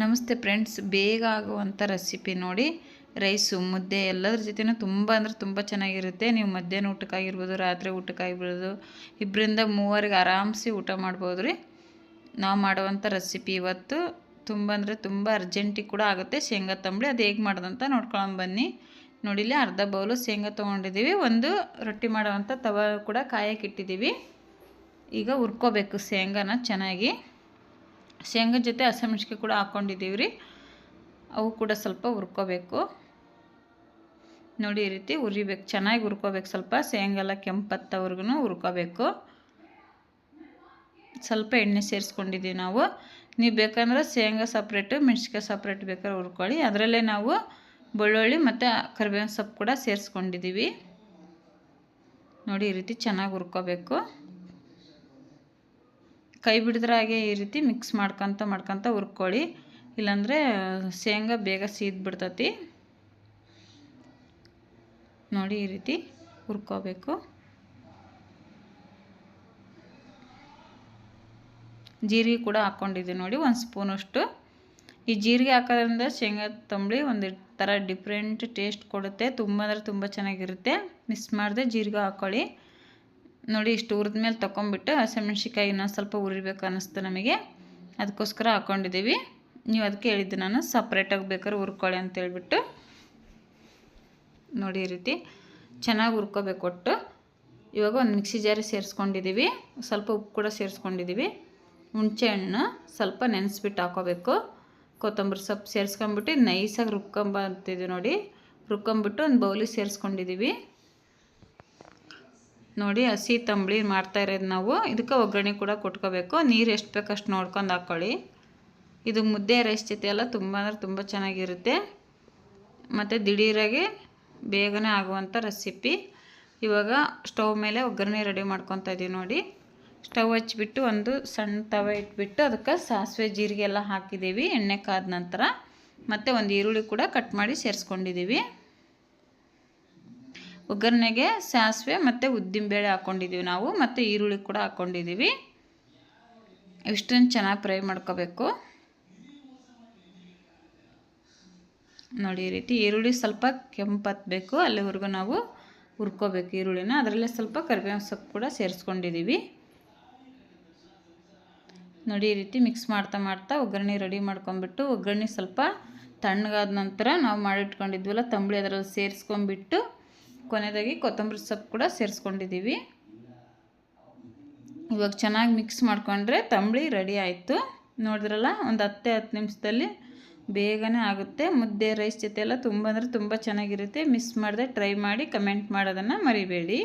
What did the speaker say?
ನಮಸ್ತೆ ಫ್ರೆಂಡ್ಸ್, ಬೇಗ ಆಗುವಂಥ ರೆಸಿಪಿ ನೋಡಿ. ರೈಸು, ಮುದ್ದೆ ಎಲ್ಲದ್ರ ಜೊತೆನೂ ತುಂಬ ಅಂದರೆ ತುಂಬ ಚೆನ್ನಾಗಿರುತ್ತೆ. ನೀವು ಮಧ್ಯಾಹ್ನ ಊಟಕ್ಕಾಗಿರ್ಬೋದು, ರಾತ್ರಿ ಊಟಕ್ಕಾಗಿರ್ಬೋದು, ಇಬ್ಬರಿಂದ ಮೂವರಿಗೆ ಆರಾಮ್ಸಿ ಊಟ ಮಾಡ್ಬೋದು ರೀ. ನಾವು ಮಾಡುವಂಥ ರೆಸಿಪಿ ಇವತ್ತು ತುಂಬ ಅಂದರೆ ತುಂಬ ಅರ್ಜೆಂಟಿಗೆ ಕೂಡ ಆಗುತ್ತೆ. ಶೇಂಗಾ ತಂಬಳಿ, ಅದು ಹೇಗೆ ಮಾಡೋದಂತ ನೋಡ್ಕೊಳ್ಳೋಣ ಬನ್ನಿ. ನೋಡಿಲಿ ಅರ್ಧ ಬೌಲು ಶೇಂಗಾ ತೊಗೊಂಡಿದ್ದೀವಿ. ಒಂದು ರೊಟ್ಟಿ ಮಾಡೋವಂಥ ತವ ಕೂಡ ಕಾಯಕ್ಕಿಟ್ಟಿದ್ದೀವಿ ಈಗ ಹುರ್ಕೋಬೇಕು ಶೇಂಗಾನ ಚೆನ್ನಾಗಿ. ಶೇಂಗಾ ಜೊತೆ ಹಸಿಮೆಣ್ಸಿಕಾಯಿ ಕೂಡ ಹಾಕ್ಕೊಂಡಿದ್ದೀವಿ ರೀ ಅವು ಕೂಡ ಸ್ವಲ್ಪ ಹುರ್ಕೋಬೇಕು. ನೋಡಿ ಈ ರೀತಿ ಹುರಿಬೇಕು. ಚೆನ್ನಾಗಿ ಹುರ್ಕೋಬೇಕು. ಸ್ವಲ್ಪ ಶೇಂಗೆಲ್ಲ ಕೆಂಪತ್ತವ್ರಿಗೂ ಹುರ್ಕೋಬೇಕು. ಸ್ವಲ್ಪ ಎಣ್ಣೆ ಸೇರಿಸ್ಕೊಂಡಿದ್ದೀವಿ ನಾವು. ನೀವು ಬೇಕಂದ್ರೆ ಶೇಂಗಾ ಸಪ್ರೇಟು ಮೆಣಸಿಕಾಯಿ ಸಪ್ರೇಟ್ ಬೇಕಾದ್ರೆ ಹುರ್ಕೊಳ್ಳಿ. ಅದರಲ್ಲೇ ನಾವು ಬೆಳ್ಳುಳ್ಳಿ ಮತ್ತು ಕರಿಬೇವಿನ ಸೊಪ್ಪು ಕೂಡ ಸೇರಿಸ್ಕೊಂಡಿದ್ದೀವಿ. ನೋಡಿ ಈ ರೀತಿ ಚೆನ್ನಾಗಿ ಹುರ್ಕೋಬೇಕು. ಕೈ ಬಿಡಿದ್ರೆ ಹಾಗೆ ಈ ರೀತಿ ಮಿಕ್ಸ್ ಮಾಡ್ಕೊತ ಮಾಡ್ಕೊತ ಹುರ್ಕೊಳ್ಳಿ. ಇಲ್ಲಾಂದರೆ ಶೇಂಗಾ ಬೇಗ ಸೀದ್ಬಿಡ್ತತಿ ನೋಡಿ ಈ ರೀತಿ ಹುರ್ಕೋಬೇಕು. ಜೀರಿಗೆ ಕೂಡ ಹಾಕ್ಕೊಂಡಿದ್ದೀವಿ ನೋಡಿ, ಒಂದು ಸ್ಪೂನಷ್ಟು. ಈ ಜೀರಿಗೆ ಹಾಕೋದ್ರಿಂದ ಶೇಂಗಾ ತಂಬಳಿ ಒಂದು ಥರ ಡಿಫ್ರೆಂಟ್ ಟೇಸ್ಟ್ ಕೊಡುತ್ತೆ. ತುಂಬ ಅಂದರೆ ತುಂಬ ಚೆನ್ನಾಗಿರುತ್ತೆ. ಮಿಸ್ ಮಾಡಿದೆ ಜೀರಿಗೆ ಹಾಕ್ಕೊಳ್ಳಿ ನೋಡಿ ಇಷ್ಟು ಹುರಿದ ಮೇಲೆ ತೊಗೊಂಬಿಟ್ಟು ಹಸಿಮೆಣ್ಸಿಕಾಯಿ ಇನ್ನೊಂದು ಸ್ವಲ್ಪ ಉರಿಬೇಕು ಅನ್ನಿಸ್ತು ನಮಗೆ. ಅದಕ್ಕೋಸ್ಕರ ಹಾಕ್ಕೊಂಡಿದ್ದೀವಿ ನೀವು ಅದಕ್ಕೆ ಹೇಳಿದ್ದು ನಾನು ಸಪ್ರೇಟಾಗಿ ಬೇಕಾದ್ರೆ ಹುರ್ಕೊಳ್ಳಿ ಅಂತ ಹೇಳ್ಬಿಟ್ಟು. ನೋಡಿ ಈ ರೀತಿ ಚೆನ್ನಾಗಿ ಹುರ್ಕೋಬೇಕು ಒಟ್ಟು. ಇವಾಗ ಒಂದು ಮಿಕ್ಸಿ ಜಾರಿ ಸೇರಿಸ್ಕೊಂಡಿದ್ದೀವಿ. ಸ್ವಲ್ಪ ಉಪ್ಪು ಕೂಡ ಸೇರಿಸ್ಕೊಂಡಿದ್ದೀವಿ. ಹುಣಸೆ ಹಣ್ಣು ಸ್ವಲ್ಪ ನೆನೆಸ್ಬಿಟ್ಟು ಹಾಕೋಬೇಕು. ಕೊತ್ತಂಬರಿ ಸೊಪ್ಪು ಸೇರಿಸ್ಕೊಂಬಿಟ್ಟು ನೈಸಾಗಿ ರುಬ್ಕೊಂಬಂತಿದ್ದೀವಿ ನೋಡಿ. ರುಬ್ಕೊಂಬಿಟ್ಟು ಒಂದು ಬೌಲಿಗೆ ಸೇರಿಸ್ಕೊಂಡಿದ್ದೀವಿ. ನೋಡಿ ಹಸಿ ತಂಬಳಿ ಮಾಡ್ತಾ ಇರೋದು ನಾವು. ಇದಕ್ಕೆ ಒಗ್ಗರಣೆ ಕೂಡ ಕೊಟ್ಕೋಬೇಕು. ನೀರು ಎಷ್ಟು ಬೇಕು ಅಷ್ಟು ನೋಡ್ಕೊಂಡು ಹಾಕ್ಕೊಳ್ಳಿ ಇದು ಮುದ್ದೆ ರೈಸ್ ಜೊತೆ ಎಲ್ಲ ತುಂಬ ಅಂದರೆ ತುಂಬ ಚೆನ್ನಾಗಿರುತ್ತೆ. ಮತ್ತು ದಿಢೀರಾಗಿ ಬೇಗನೆ ಆಗುವಂಥ ರೆಸಿಪಿ ಇವಾಗ ಸ್ಟವ್ ಮೇಲೆ ಒಗ್ಗರಣೆ ರೆಡಿ ಮಾಡ್ಕೊತ ಇದ್ದೀವಿ ನೋಡಿ. ಸ್ಟವ್ ಹಚ್ಚಿಬಿಟ್ಟು ಒಂದು ಸಣ್ಣ ತವೆ ಇಟ್ಬಿಟ್ಟು ಅದಕ್ಕೆ ಸಾಸಿವೆ ಜೀರಿಗೆ ಎಲ್ಲ ಹಾಕಿದ್ದೀವಿ, ಎಣ್ಣೆ ಕಾದ ನಂತರ ಮತ್ತು ಒಂದು ಈರುಳ್ಳಿ ಕೂಡ ಕಟ್ ಮಾಡಿ ಸೇರಿಸ್ಕೊಂಡಿದ್ದೀವಿ. ಒಗ್ಗರಣೆಗೆ ಸಾಸಿವೆ ಮತ್ತು ಉದ್ದಿನಬೇಳೆ ಹಾಕ್ಕೊಂಡಿದ್ದೀವಿ ನಾವು, ಮತ್ತು ಈರುಳ್ಳಿ ಕೂಡ ಹಾಕ್ಕೊಂಡಿದ್ದೀವಿ ಇಷ್ಟನ್ನು ಚೆನ್ನಾಗಿ ಫ್ರೈ ಮಾಡ್ಕೋಬೇಕು. ನೋಡಿ, ಈ ರೀತಿ ಈರುಳ್ಳಿ ಸ್ವಲ್ಪ ಕೆಂಪತ್ತಬೇಕು ಅಲ್ಲಿವರೆಗೂ ನಾವು ಹುರ್ಕೋಬೇಕು ಈರುಳ್ಳಿನ. ಅದರಲ್ಲೇ ಸ್ವಲ್ಪ ಕರಿಬೇವಿನ ಸೊಪ್ಪು ಕೂಡ ಸೇರಿಸ್ಕೊಂಡಿದ್ದೀವಿ ನೋಡಿ, ಈ ರೀತಿ ಮಿಕ್ಸ್ ಮಾಡ್ತಾ ಮಾಡ್ತಾ ಒಗ್ಗರಣೆ ರೆಡಿ ಮಾಡ್ಕೊಂಬಿಟ್ಟು ಒಗ್ಗರಣೆ ಸ್ವಲ್ಪ ತಣ್ಣಗಾದ ನಂತರ ನಾವು ಮಾಡಿಟ್ಕೊಂಡಿದ್ವಲ್ಲ, ತಂಬಳಿ ಅದರಲ್ಲಿ ಸೇರಿಸ್ಕೊಂಬಿಟ್ಟು ಕೊನೆಯದಾಗಿ ಕೊತ್ತಂಬರಿ ಸೊಪ್ಪು ಕೂಡ ಸೇರಿಸ್ಕೊಂಡಿದ್ದೀವಿ. ಇವಾಗ ಚೆನ್ನಾಗಿ ಮಿಕ್ಸ್ ಮಾಡಿಕೊಂಡ್ರೆ ತಂಬಳಿ ರೆಡಿ ಆಯಿತು. ನೋಡಿದ್ರಲ್ಲ, ಒಂದು ಹತ್ತೆ ಹತ್ತು ನಿಮಿಷದಲ್ಲಿ ಬೇಗನೆ ಆಗುತ್ತೆ. ಮುದ್ದೆ ರೈಸ್ ಜೊತೆ ಎಲ್ಲ ತುಂಬ ಅಂದರೆ ತುಂಬ ಚೆನ್ನಾಗಿರುತ್ತೆ. ಮಿಸ್ ಮಾಡದೆ ಟ್ರೈ ಮಾಡಿ ಕಮೆಂಟ್ ಮಾಡೋದನ್ನು ಮರಿಬೇಡಿ.